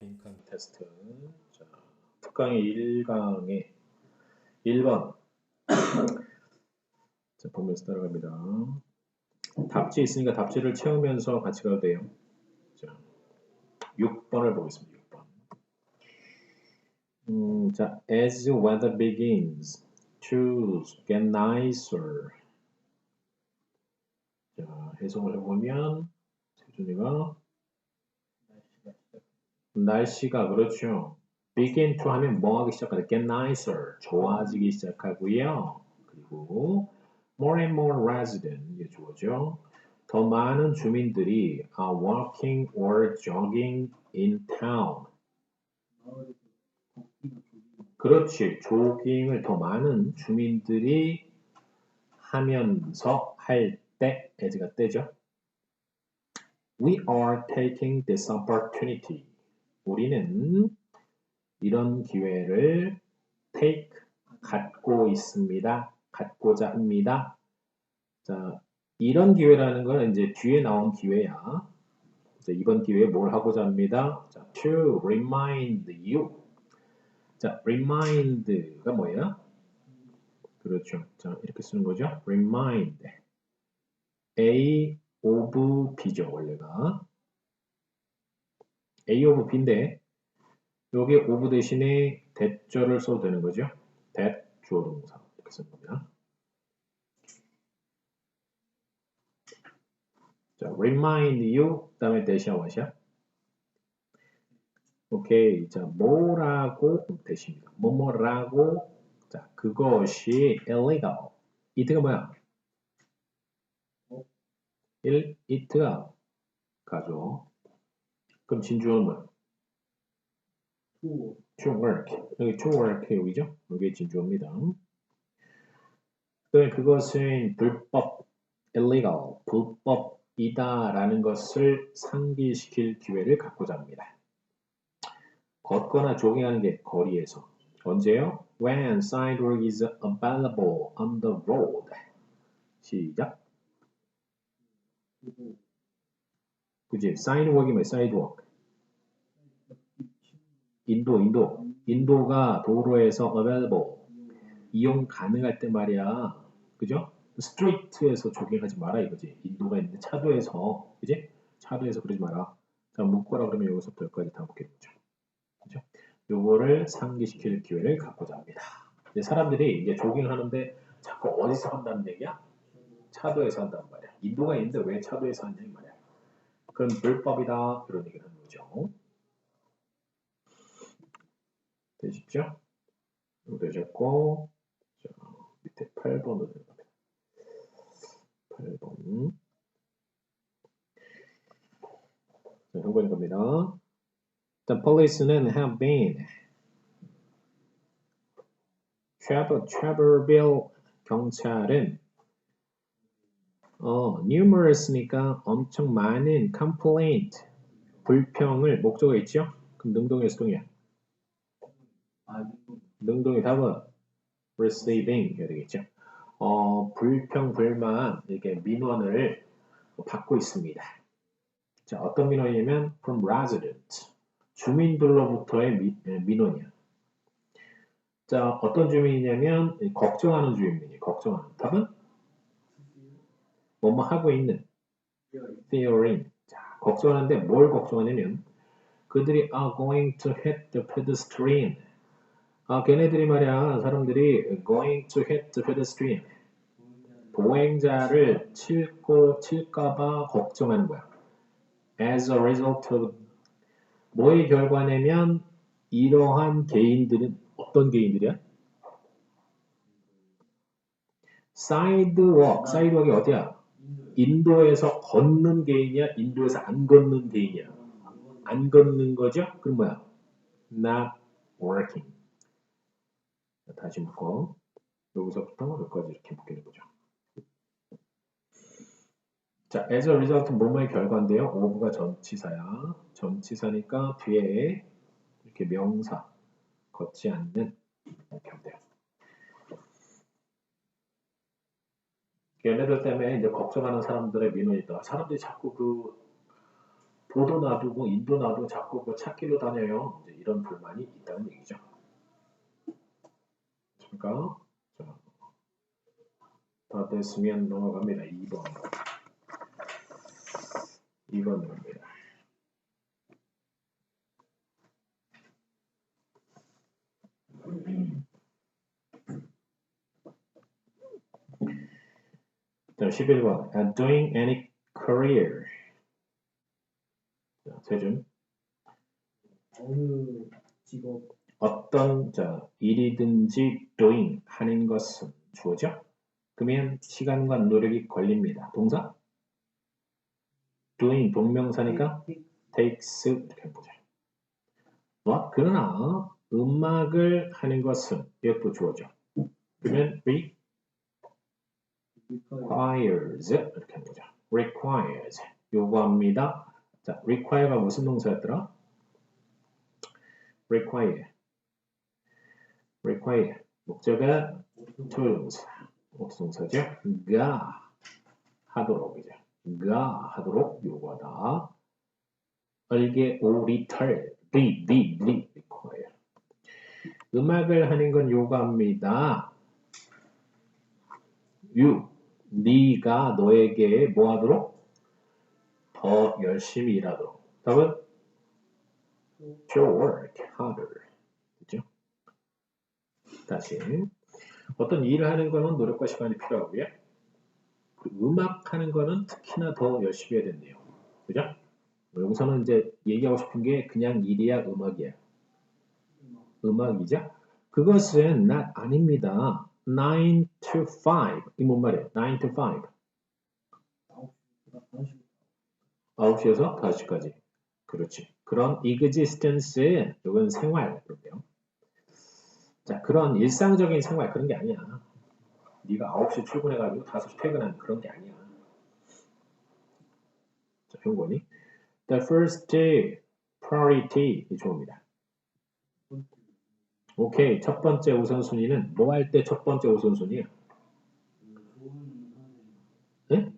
빈칸 테스트. 자, 특강의 1강의 1번. 자, 보면서 따라갑니다. 답지 있으니까 답지를 채우면서 같이 가도 돼요. 자, 6번을 보겠습니다. 6번. 음, 자, as weather begins to get nicer. 자, 해석을 해보면 세준이가 날씨가 그렇죠. begin to 하면 뭐 하기 시작하다 get nicer 좋아지기 시작하고요. 그리고 more and more resident 이게 주어죠. 더 많은 주민들이 are walking or jogging in town. 그렇지. 조깅을 더 많은 주민들이 하면서 할 때, as가 때죠. We are taking this opportunity. 우리는 이런 기회를 take, 갖고 있습니다. 갖고자 합니다. 자, 이런 기회라는 건 이제 뒤에 나온 기회야. 자, 이번 기회에 뭘 하고자 합니다. 자, to remind you. 자, remind가 뭐예요? 그렇죠. 자, 이렇게 쓰는 거죠. remind. A of B죠, 원래가. A of B인데, 여기 of 대신에 대절을 써도 되는 거죠. that 주어 동사. 이렇게 쓰는 겁니다. 자, remind you, 그 다음에 대시야, 와시야. 오케이. 자, 뭐라고 대시입니다. 뭐뭐라고, 자, 그것이 illegal. 이트가 뭐야? 일, 이트가 가죠. 그럼 진주어는 뭐야? to work. 여기 to work 여기죠? 여기 진주어입니다. 그다음에 그것은 불법, illegal, 불법이다 라는 것을 상기시킬 기회를 갖고자 합니다. 걷거나 조깅하는 게 거리에서 언제요? When sidewalk is available on the road. 시작. 그지? sidewalk이 뭐야? sidewalk. 인도, 인도. 인도가 도로에서 available. 이용 가능할 때 말이야. 그죠? 스트리트에서 조깅하지 마라 이거지. 인도가 있는데 차도에서, 그지? 차도에서 그러지 마라. 자, 묶어라 그러면 여기서부터 여기까지 다 묶겠죠. 그죠? 요거를 상기시킬 기회를 갖고자 합니다. 이제 사람들이 이제 조깅하는데 자꾸 어디서 한다는 얘기야? 차도에서 한단 말이야. 인도가 있는데 왜 차도에서 이 말이야. 그건 불법이다 이런 얘기를 하는 거죠. 되시죠? 되셨고 자, 밑에 8번으로 들어갑니다. 8번 자, 한번인 겁니다. The policemen have been Travel, Travelville 경찰은 어, numerous니까 엄청 많은 complaint, 불평을 목적어 있죠? 그럼 능동의 수동이야. 능동의 답은 receiving 해야 되겠죠. 어, 불평, 불만, 이렇게 민원을 받고 있습니다. 자, 어떤 민원이냐면 from resident, 주민들로부터의 미, 민원이야. 자, 어떤 주민이냐면 걱정하는 주민이 걱정하는. 답은 뭐뭐 하고 있는 fearing. 자, 걱정하는데 뭘 걱정하냐면 그들이 are going to hit the pedestrian. 아, 걔네들이 말이야, 사람들이 going to hit the pedestrian. 보행자를 칠고 칠까봐 걱정하는 거야. As a result of 뭐의 결과냐면 이러한 개인들은 어떤 개인들이야? 사이드워크, 사이드워크이 어디야? 인도에서 걷는 개인이야? 인도에서 안 걷는 개인이야? 안 걷는 거죠? 그럼 뭐야? Not working. 다시 묶어. 여기서부터 여기까지 이렇게 묶이는 거죠. 자, as a result 뭐뭐의 결과인데요. of가 전치사야. 전치사니까 뒤에 이렇게 명사 걷지 않는 이렇게 하면 돼요. 얘네들 때문에 이제 걱정하는 사람들의 민원이 있다. 사람들이 자꾸 그 보도 놔두고 인도 놔두고 자꾸 그 찾기로 다녀요. 이런 불만이 있다는 얘기죠. 그러니까 자, 다 됐으면 넘어갑니다. 2번. 2번 갑니다. 자, 11번. And doing any career. 자, 세준. 어느 직업 어떤 자, 일이든지 doing 하는 것은 주어죠. 그러면 시간과 노력이 걸립니다. 동사? doing 동명사니까 takes 이렇게 보자. 뭐 그러나 음악을 하는 것은 이것도 주어죠. 그러면 requires 이렇게 보자. requires 요구합니다. 자, require가 무슨 동사였더라? require require 목적어 tools 목동사죠. 가 하도록이죠. 가 하도록 요구하다. 얼개 오리털 리, 리, 리 require 음악을 하는 건 요구합니다. you 네가 너에게 뭐 하도록 더 열심히 일하도록 답은 work harder? 다시 어떤 일을 하는 거는 노력과 시간이 필요하고요. 그 음악 하는 거는 특히나 더 열심히 해야 된대요. 그죠? 여기서는 이제 얘기하고 싶은 게 그냥 일이야 음악이야. 음악이죠? 그것은 not 아닙니다. 9 to 5. 이뭔 말이에요? 9 to 5. 9시에서 5시까지. 그렇지. 그런 existence, 이건 생활. 자, 그런 일상적인 생활 그런 게 아니야. 네가 9시 출근해가지고 5시 퇴근하는 그런 게 아니야. 자, 효건이 The first priority 이 좋습니다. 오케이. 첫 번째 우선순위는 뭐 할 때 첫 번째 우선순위야? 네?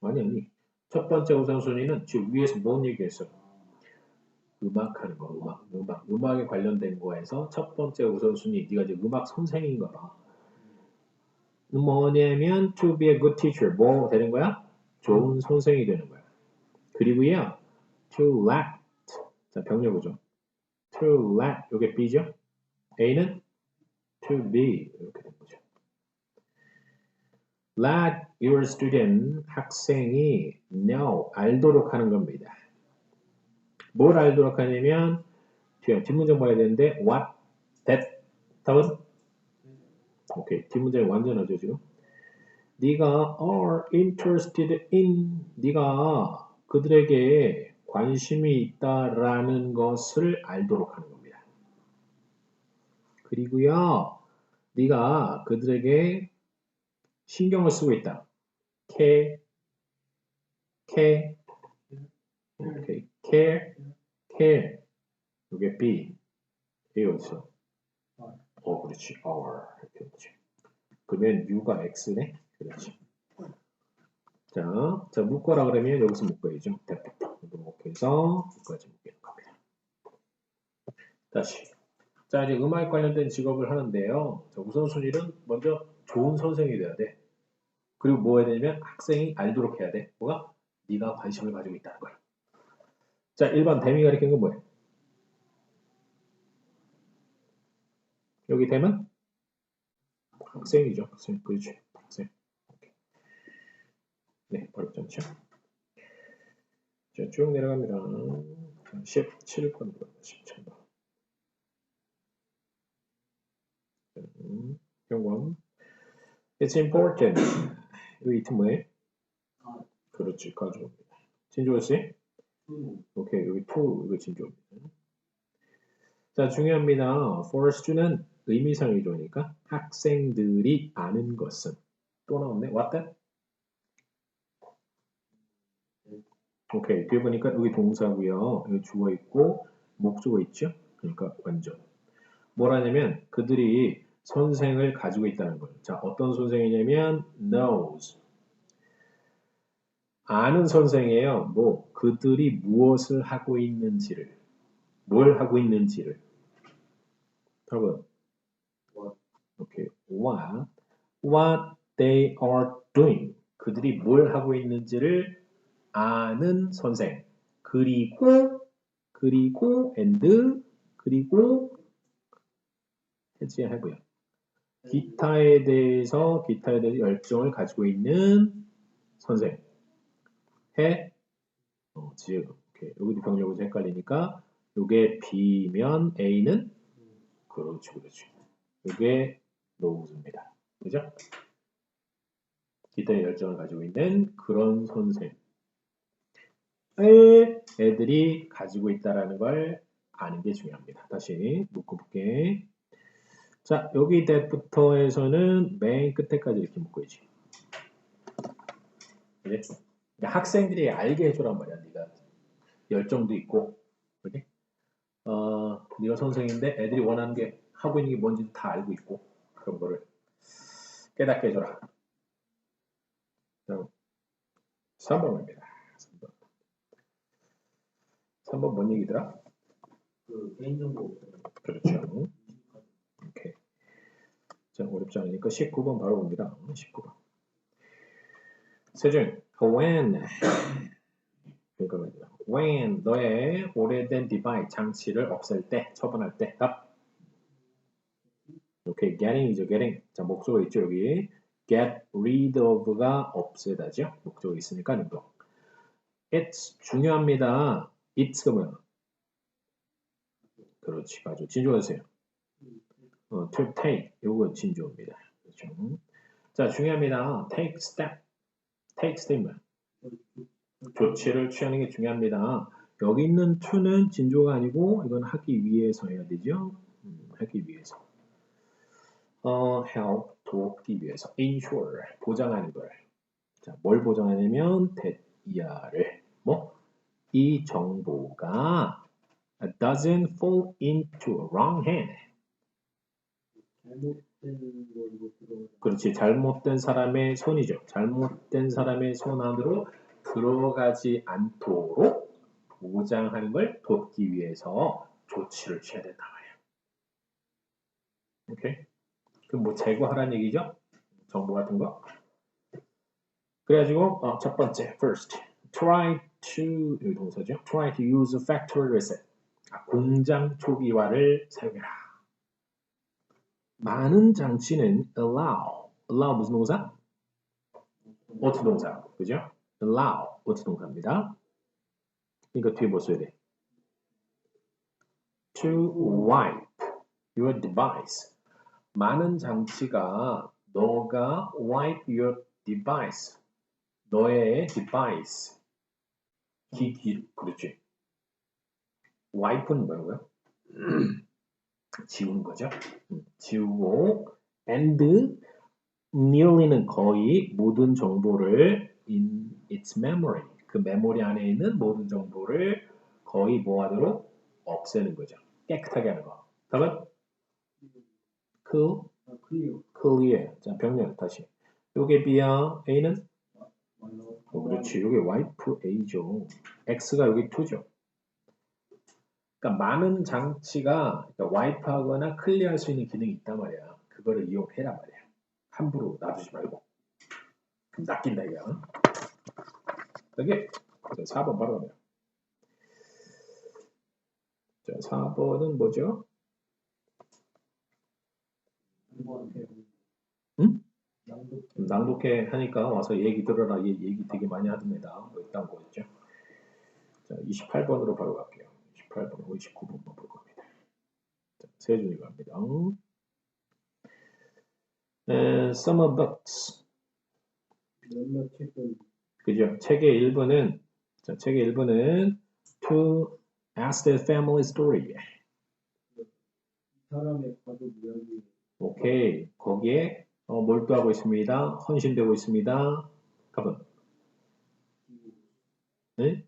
아니 아니. 첫 번째 우선순위는 지금 위에서 뭔 얘기했어? 음악 하는 거, 음악, 음악, 음악에 관련된 거에서 첫 번째 우선순위, 네가 이제 음악 선생인 거라. 뭐냐면 to be a good teacher, 뭐 되는 거야? 좋은 선생이 되는 거야. 그리고요, to let, 자 병렬구죠. to let, 요게 B죠. A는 to be 이렇게 된 거죠. Let your student, 학생이 know, 알도록 하는 겁니다. 뭘 알도록 하냐면 뒷문장 봐야 되는데 what, that, 답은? 오케이, 뒷문장이 완전 어죠 지금. 네가 are interested in, 네가 그들에게 관심이 있다라는 것을 알도록 하는 겁니다. 그리고요, 네가 그들에게 신경을 쓰고 있다. care, care, 오케이, care, care. 이게 B, A 어디서? 어, 그렇지, R 이렇게 되지. 그러면 U가 X네, 그렇지. 자, 자 묶어라 그러면 여기서 묶어야죠. 이렇게 해서 여기까지 묶이는 겁니다. 다시. 자, 이제 음악 관련된 직업을 하는데요. 자, 우선순위는 먼저 좋은 선생이 돼야 돼. 그리고 뭐 해야 되냐면 학생이 알도록 해야 돼. 뭐가? 네가 관심을 가지고 있다는 거야. 자, 1번 댐이 가리킨 건 뭐예요? 여기 댐은 학생이죠. 학생. 그렇지. 학생. 네, 어렵지 않죠? 자, 쭉 내려갑니다. 17번, 17번. 음, 경관. It's important. 이거 이트 뭐예요? 그렇지, 가져옵니다. 진주호 씨? 오케이, 여기 to, 이거 진주호입니다. 자, 중요합니다. for student, 의미상이 좋으니까 학생들이 아는 것은 또 나왔네. what that? 오케이, 뒤에 보니까 여기 동사고요. 여기 주어 있고 목적어 있죠? 그러니까 완전. 뭐라냐면 그들이 선생을 가지고 있다는 거예요. 자, 어떤 선생이냐면 knows. 아는 선생이에요. 뭐 그들이 무엇을 하고 있는지를. 뭘 하고 있는지를. 답은? 오케이. What? What they are doing. 그들이 뭘 하고 있는지를 아는 선생. 그리고 그리고 and 그리고 해지하고요. 기타에 대해서 기타에 대해서 열정을 가지고 있는 선생 해 어, 지금 오케이. 여기도 병력으로 헷갈리니까 요게 B면 A는 그렇죠 그렇죠 요게 노우즈입니다 그죠? 기타의 열정을 가지고 있는 그런 선생 을 애들이 가지고 있다라는 걸 아는 게 중요합니다. 다시 묶어볼게. 자, 여기 때부터 해서는 맨 끝에까지 이렇게 묶어야지. 그래? 학생들이 알게 해주란 말이야. 네가 열정도 있고, 그래? 어, 네가 선생인데 애들이 원하는 게 하고 있는 게 뭔지도 다 알고 있고 그런 거를 깨닫게 해줘라. 3번입니다. 3번. 3번 뭔 얘기더라? 그 개인정보 그렇죠. 오케이. 자, 어렵지 않으니까 19번 바로 봅니다. 19번. 세준, when 이거입니다. when 너의 오래된 디바이스 장치를 없앨 때, 처분할 때, 답. 오케이, getting이죠, getting. 자, 목소가 있죠, 여기. get rid of가 없애다죠. 목적이 있으니까 능동. it's 중요합니다. it's가 뭐야? 그렇지, 맞아. 진조하세요. 어, to take 요거 진조입니다. 그렇죠. 자, 중요합니다. take step. Take step면 조치를 취하는 게 중요합니다. 여기 있는 to는 진조가 아니고 이건 하기 위해서 해야 되죠. 음, 하기 위해서. 어, help 돕기 위해서 ensure 보장하는 걸. 자, 뭘 보장하냐면 that 이하를 뭐 이 정보가 doesn't fall into wrong hand. 들어 그렇지. 잘못된 사람의 손이죠. 잘못된 사람의 손 안으로 들어가지 않도록 보장하는 걸 돕기 위해서 조치를 취해야 된다 말이야. 오케이? 그럼 뭐 제거하라는 얘기죠? 정보 같은 거. 그래가지고 어, 첫 번째, first, try to 여기 동사죠. try to use factory reset. 아, 공장 초기화를 사용해라. 많은 장치는 allow. allow 무슨 동사? 어트 동사. 그죠? allow 어트 동사입니다. 이거 뒤에 뭐 써야 돼? to wipe your device. 많은 장치가 너가 wipe your device. 너의 device. 기기, 그렇지. wipe는 뭐라고요? 지우는 거죠. 음, 지우고 and nearly는 거의 모든 정보를 in its memory 그 메모리 안에 있는 모든 정보를 거의 뭐하도록 없애는 거죠. 깨끗하게 하는 거. 답은 cool, clear. 자, 병렬 다시. 요게 B야. A는? 어, 그렇지. 요게 wipe A죠. X가 여기 2죠. 그러니까 많은 장치가 그러니까 와이프하거나 클리어할 수 있는 기능이 있단 말이야. 그거를 이용해라 말이야. 함부로 놔두지 말고. 그럼 낚인다 이거야. 여기 4번 바로 가면. 자, 4번은 뭐죠? 응? 낭독해 하니까 와서 얘기 들어라. 얘 얘기 되게 많이 하던데다. 뭐 이딴 거였죠. 자, 28번으로 바로 갈게요. 28번, 59번만 볼 겁니다. 자, 세준이 갑니다. 에, summer books. 몇몇 책을 그죠? 책의 일부는 자, 책의 일부는 to ask the family story. 사람의 가족 이야기 오케이. 거기에 어, 몰두하고 있습니다. 헌신되고 있습니다. 답은 네?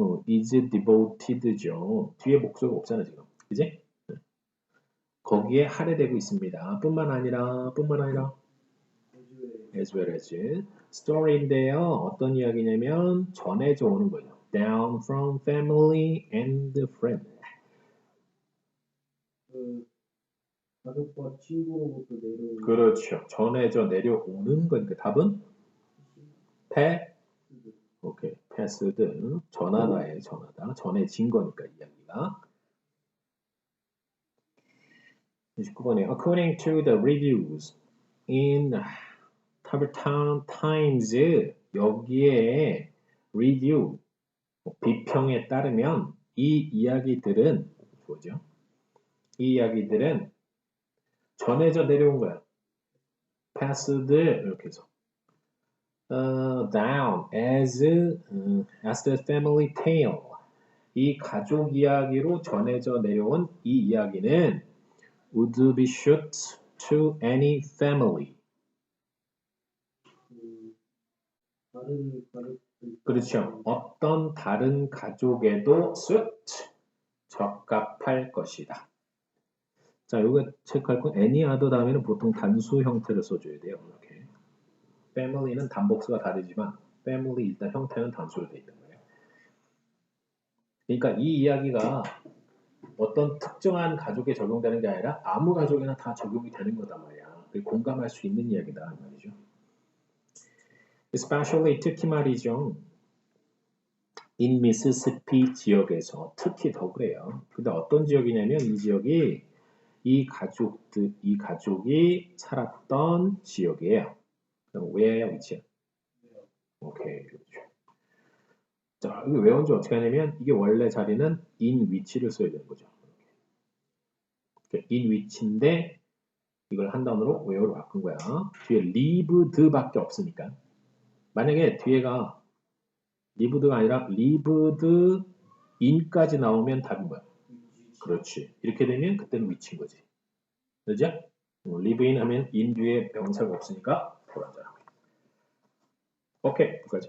어, is devoted죠. 뒤에 목소리가 없잖아 지금. 그지? 네. 거기에 할애되고 있습니다. 뿐만 아니라 뿐만 아니라 as well as story인데요. 어떤 이야기냐면 전해져 오는 거죠. Down from family and friend. 그 가족과 친구로부터 내려오는 그렇죠. 전해져 내려오는 거니까 답은 패 오케이 패스드 전하다의 전하다 전해진 거니까 이야기가 29번에 according to the reviews in Tabertown Times 여기에 review 비평에 따르면 이 이야기들은 뭐죠? 이 이야기들은 전해져 내려온 거야. passed 이렇게 해서 어, down as 음, as the family tale. 이 가족 이야기로 전해져 내려온 이 이야기는 would be shoot to any family. 그렇죠. 어떤 다른 가족에도 suit 적합할 것이다. 자 이거 체크할 건 any other 다음에는 보통 단수 형태를 써줘야 돼요 이렇게 family는 단복수가 다르지만 family 일단 형태는 단수로 되어 있는 거예요 그러니까 이 이야기가 어떤 특정한 가족에 적용되는 게 아니라 아무 가족에나 다 적용이 되는 거단 말이야. 공감할 수 있는 이야기다 이 말이죠. Especially 특히 말이죠. In Mississippi 지역에서 특히 더 그래요. 근데 어떤 지역이냐면 이 지역이 이 가족들 이 가족이 살았던 지역이에요. 그럼 where의 위치야? 오케이 그렇죠. 자, 이거 외운지 어떻게 하냐면 이게 원래 자리는 in 위치를 써야 되는 거죠. in 위치인데 이걸 한 단어로 where로 바꾼 거야. 뒤에 lived밖에 없으니까. 만약에 뒤에가 lived가 아니라 lived in까지 나오면 답인 거야. 그렇지. 이렇게 되면 그때는 위치인 거지. 그죠? 어, live in 하면 in 뒤에 명사가 없으니까 Okay, good.